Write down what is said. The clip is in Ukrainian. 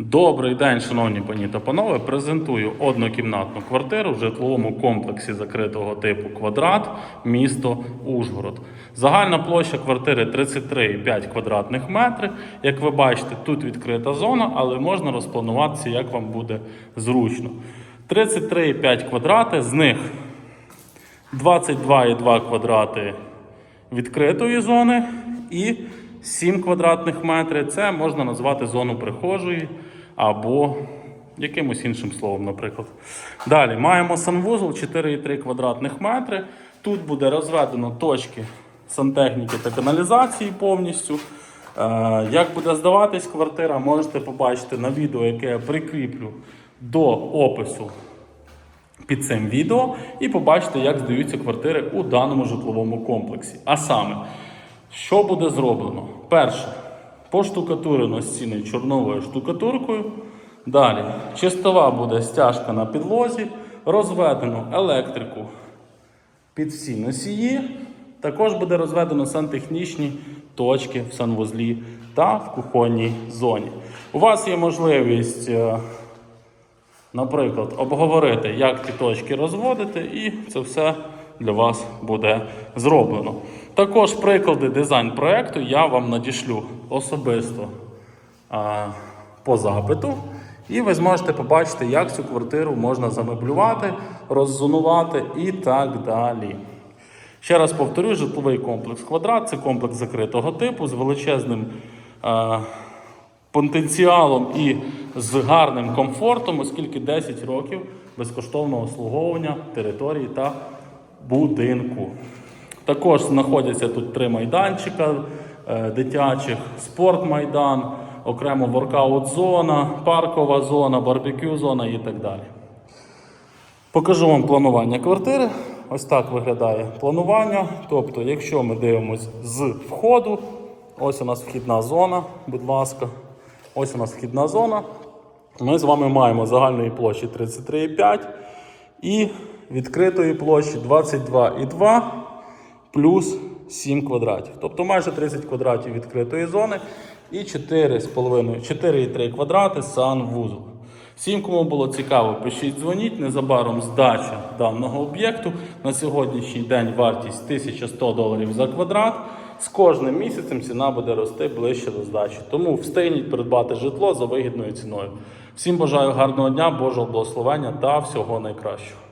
Добрий день, шановні пані та панове. Презентую однокімнатну квартиру в житловому комплексі закритого типу квадрат, місто Ужгород. Загальна площа квартири 33,5 квадратних метрів. Як ви бачите, тут відкрита зона, але можна розплануватися, як вам буде зручно. 33,5 квадрати, з них 22,2 квадрати відкритої зони і 7 квадратних метрів. Це можна назвати зону прихожої або якимось іншим словом, наприклад. Далі маємо санвузол 4,3 квадратних метри. Тут буде розведено точки сантехніки та каналізації повністю. Е, Як буде здаватись квартира, можете побачити на відео, яке я прикріплю до опису під цим відео і побачите, як здаються квартири у даному житловому комплексі. А саме, що буде зроблено? Перше, поштукатурено стіни чорновою штукатуркою. Далі, чистова буде стяжка на підлозі, розведено електрику під всі носії. Також буде розведено сантехнічні точки в санвузлі та в кухонній зоні. У вас є можливість. е, наприклад, обговорити, як ті точки розводити, і це все для вас буде зроблено. Також приклади дизайн проекту я вам надішлю особисто а, по запиту. І ви зможете побачити, як цю квартиру можна замеблювати, роззонувати і так далі. Ще раз повторю, житловий комплекс квадрат це комплекс закритого типу з величезним е, потенціалом і з гарним комфортом, оскільки 10 років безкоштовного обслуговування території та будинку. Також знаходяться тут три майданчика е, дитячих, спортмайдан, окремо воркаут-зона, паркова зона, барбекю-зона і так далі. Покажу вам планування квартири. Ось так виглядає планування. Тобто, якщо ми дивимося з входу, ось у нас вхідна зона, будь ласка. Ось у нас вхідна зона. Ми з вами маємо загальної площі 33,5 і відкритої площі 22,2 плюс 7 квадратів. Тобто майже 30 квадратів відкритої зони і 4,3 квадрати санвузол. Всім, кому було цікаво, пишіть, дзвоніть. Незабаром здача даного об'єкту. На сьогоднішній день вартість 1100 доларів за квадрат. З кожним місяцем ціна буде рости ближче до здачі. Тому встигніть придбати житло за вигідною ціною. Всім бажаю гарного дня, Божого благословення та всього найкращого.